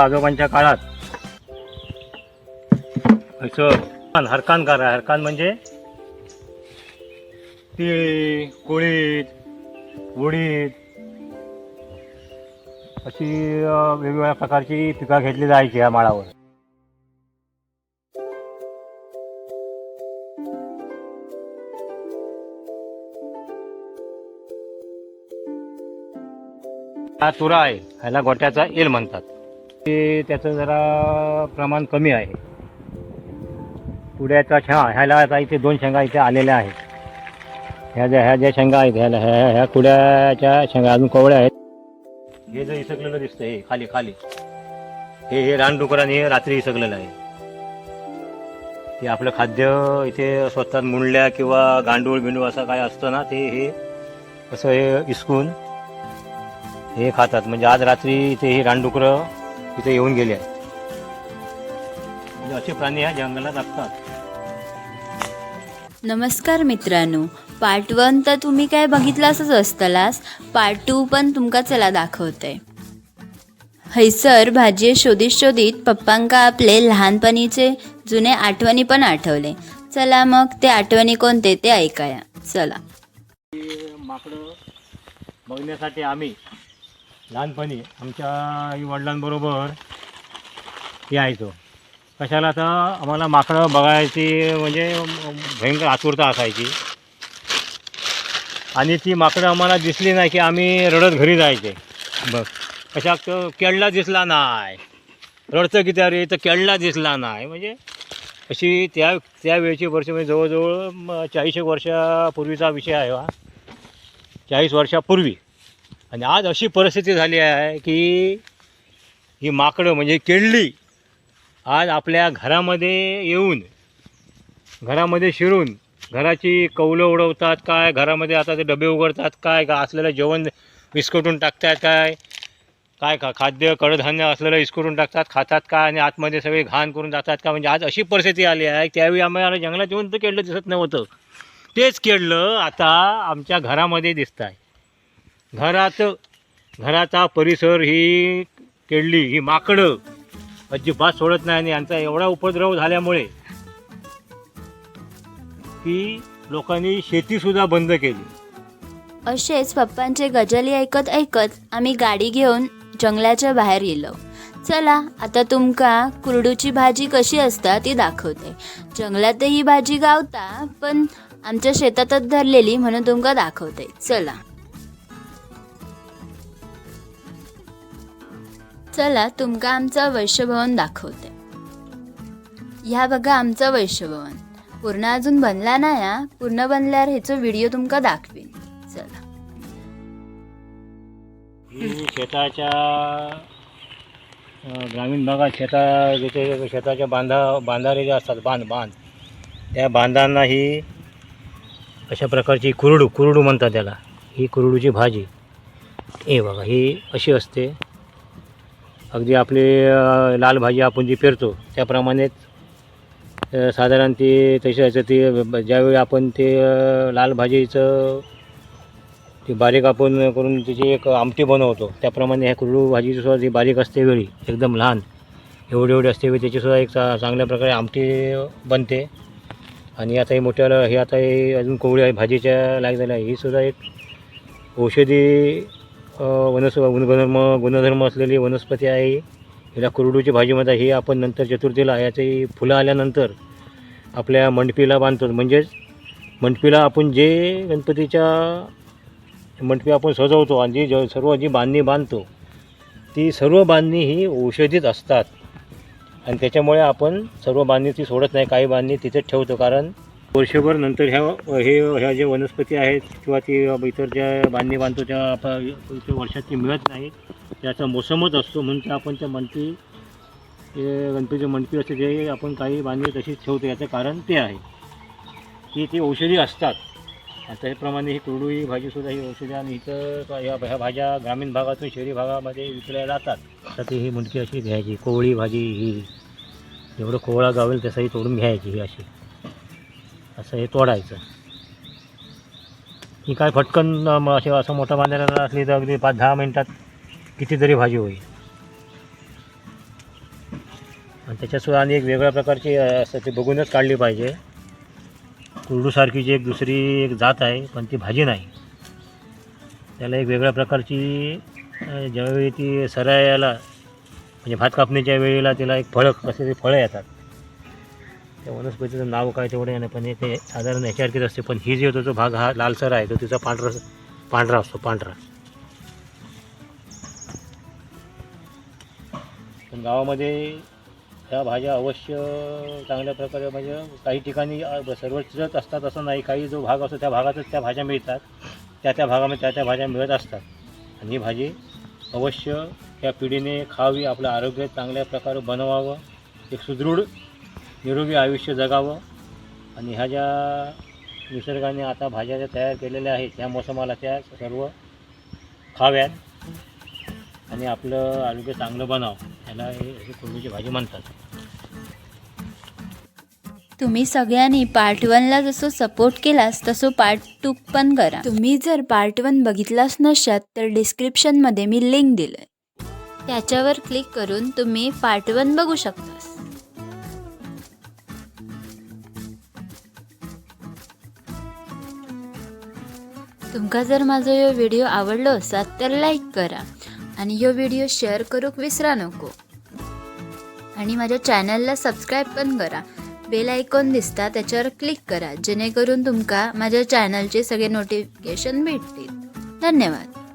आजोबांच्या काळात. असं हरकान करा हरकान म्हणजे? ती कोळीत उडीद अशी वेगवेगळ्या प्रकारची पिकं घेतली जायची या माळावर. हा तुरा आहे. ह्याला गोट्याचा एल म्हणतात. ते त्याचं जरा प्रमाण कमी आहे. पुढ्याचा छा ह्याला आता इथे दोन शेंगा इथे आलेल्या आहेत. ह्या ज्या ह्या ज्या शेंगा आहेत ह्याला ह्या ह्या कुड्याच्या शेंगा अजून कोवळ्या आहेत. हे जर इसकलेलं दिसतं हे खाली खाली. हे हे रानडुकराने हे रात्री इसकलेलं आहे. ते आपलं खाद्य इथे स्वतः मुंडल्या किंवा गांडूळ बिंडूळ असं काय असतं ना ते हे असं हे इसकून हे खातात. म्हणजे आज रात्री इथे ही रानडुकरं इथे येऊन गेले आहेत. असे प्राणी ह्या जंगलात असतात. नमस्कार मित्रांनो पार्ट वन तर तुम्ही काय बघितलासच असतलास पार्ट टू पण तुमका चला दाखवते. हैसर भाजी शोधित शोधित पप्पांका आपले लहानपणीचे जुने आठवणी पण आठवले. चला मग ते आठवणी कोणते ते ऐकाया. चला. माकडं बघण्यासाठी आम्ही लहानपणी आमच्या आई वडिलांबरोबर यायचो कशाला तर आम्हाला माकडं बघायची म्हणजे भयंकर आतुरता असायची. आणि ती माकडं आम्हाला दिसली नाही की आम्ही रडत घरी जायचे. बघ कशा क- केळला दिसला नाही. रडतं की त्या रे तर केळला दिसला नाही. म्हणजे अशी त्या त्यावेळची वर्ष म्हणजे जवळजवळ चाळीस एक वर्षापूर्वीचा विषय आहे हा. चाळीस वर्षापूर्वी. आणि आज अशी परिस्थिती झाली आहे की ही माकडं म्हणजे केळली आज आपल्या घरामध्ये येऊन घरामध्ये शिरून घराची कौलं उडवतात काय घरामध्ये आता ते डबे उघडतात काय का असलेलं जेवण विस्कटून टाकतात काय काय का खाद्य कडधान्य असलेलं विस्कटून टाकतात खातात का आणि आतमध्ये सगळे घाण करून जातात का? म्हणजे आज अशी परिस्थिती आली आहे त्यावेळी आम्हाला जंगलात येऊन तर केळलं दिसत नव्हतं. तेच केळलं आता आमच्या घरामध्ये दिसत आहे. घरात घराचा परिसर ही केळली ही माकडं. अजिबात सोडत नाही आणि यांचा एवढा उपद्रव झाल्यामुळे की लोकांनी शेतीसुद्धा बंद केली. असेच पप्पांचे गजली ऐकत ऐकत आम्ही गाडी घेऊन जंगलाच्या बाहेर गेलो. चला आता तुमका कुरडूची भाजी कशी असता ती दाखवते. जंगलात ही भाजी गावता पण आमच्या शेतातच धरलेली म्हणून तुमका दाखवते. चला. चला तुमका आमचं वैश्यभवन दाखवते. ह्या बघा आमचं वैश्यभवन पूर्ण अजून बनला नाही हा. पूर्ण बनल्यावर ह्याचो व्हिडिओ तुमका दाखवीन. चला. ही शेताच्या ग्रामीण भागात शेता जिथे शेताच्या बांधा बांधारे जे असतात बांध बांध त्या बांधांना ही अशा प्रकारची कुरडू कुरडू म्हणतात त्याला. ही कुरडूची भाजी. हे बघा ही अशी असते. अगदी आपली लाल भाजी आपण जी पेरतो त्याप्रमाणेच साधारण ती तशी असते ती ज्यावेळी आपण ते लाल भाजीचं ती बारीक आपण करून त्याची एक आमटी बनवतो त्याप्रमाणे ह्या कुरडू भाजीचीसुद्धा ती बारीक असते वेळी एकदम लहान एवढी एवढी असते वेळी त्याचीसुद्धा एक चा चांगल्या प्रकारे आमटी बनते. आणि आता ही मोठ्या हे आता अजून कोवळी आहे भाजीच्या लायक झाल्या ही सुद्धा एक औषधी वनस गुणधर्म गुणधर्म असलेली वनस्पती आहे. हिला कुरडूची भाजीमध्ये हे ही आपण नंतर चतुर्थीला याची फुलं आल्यानंतर आपल्या मंडपीला बांधतो. म्हणजेच मंडपीला आपण जे गणपतीच्या मंडपी आपण सजवतो आणि जी ज- सर्व जी बांधणी बांधतो ती सर्व बांधणी ही औषधीच असतात. आणि त्याच्यामुळे आपण सर्व बांधणी ती सोडत नाही. काही बांधणी तिथेच ठेवतो. कारण वर्षभर नंतर ह्या हे ह्या ज्या वनस्पती आहेत किंवा ती इतर ज्या बांधणी बांधतो त्या आपण वर्षात ती मिळत नाही त्याचा मोसमच असतो. म्हणून त्या आपण त्या मंडपी ते गणपतीचे मंडपी असते जे आपण काही बांधणी तशीच ठेवतो याचं कारण ते आहे. की ती औषधी असतात. त्याचप्रमाणे ही कुरडू ही भाजीसुद्धा ही औषधी आणि इथं ह्या ह्या भाज्या ग्रामीण भागातून शहरी भागामध्ये विकल्या जातात. तर ती ही मुंडकी अशी घ्यायची. कोवळी भाजी ही जेवढं कोवळा गावेल तसंही तोडून घ्यायची ही अशी. असं हे तोडायचं. ही काय फटकन असे असं मोठं बांधायला असली तर अगदी पाच दहा मिनटात कितीतरी भाजी होईल. आणि त्याच्यासुद्धा आणि एक वेगळ्या प्रकारची असं ते बघूनच काढली पाहिजे. कुरडूसारखी जी एक दुसरी एक जात आहे पण ती भाजी नाही. त्याला एक वेगळ्या प्रकारची ज्यावेळी ती सरायला म्हणजे भात कापणीच्या वेळेला तिला एक फळं असे ते फळं येतात. त्या वनस्पतीचं नाव काय तेवढं नाही पण हे ते साधारण याच्यासारखीच असते. पण ही जी होतो जो भाग हा लालसर आहे तो तिचा पांढरा पांढरा असतो पांढरा. पण गावामध्ये ह्या भाज्या अवश्य चांगल्या प्रकारे म्हणजे काही ठिकाणी सर्वच असतात असं नाही. काही जो भाग असतो त्या भागातच त्या भाज्या मिळतात. त्या त्या भागामध्ये त्या त्या भाज्या मिळत असतात. आणि ही भाजी अवश्य या पिढीने खावी आपलं आरोग्य चांगल्या प्रकारे बनवावं. एक सुदृढ निरोगी आयुष्य जगावं. आणि ह्या ज्या निसर्गाने आता भाज्या ज्या तयार केलेल्या आहेत त्या मोसमाला त्या सर्व खाव्यात. आणि आपलं आरोग्य चांगलं बनावं. ह्याला हे कोबीची भाजी म्हणतात. तुम्ही सगळ्यांनी पार्ट वनला जसं सपोर्ट केलास तसं पार्ट टू पण करा. तुम्ही जर पार्ट वन बघितलाच नशात तर डिस्क्रिप्शनमध्ये मी लिंक दिलं त्याच्यावर क्लिक करून तुम्ही पार्ट वन बघू शकतास. तुमका जर माझा ह्यो व्हिडिओ आवडलो असात तर लाईक करा आणि ह्यो व्हिडिओ शेअर करूक विसरा नको. आणि माझ्या चॅनलला सबस्क्राईब पण करा. बेल आयकॉन दिसता त्याच्यावर क्लिक करा जेणेकरून तुमका माझ्या चॅनलचे सगळे नोटिफिकेशन भेटतील. धन्यवाद.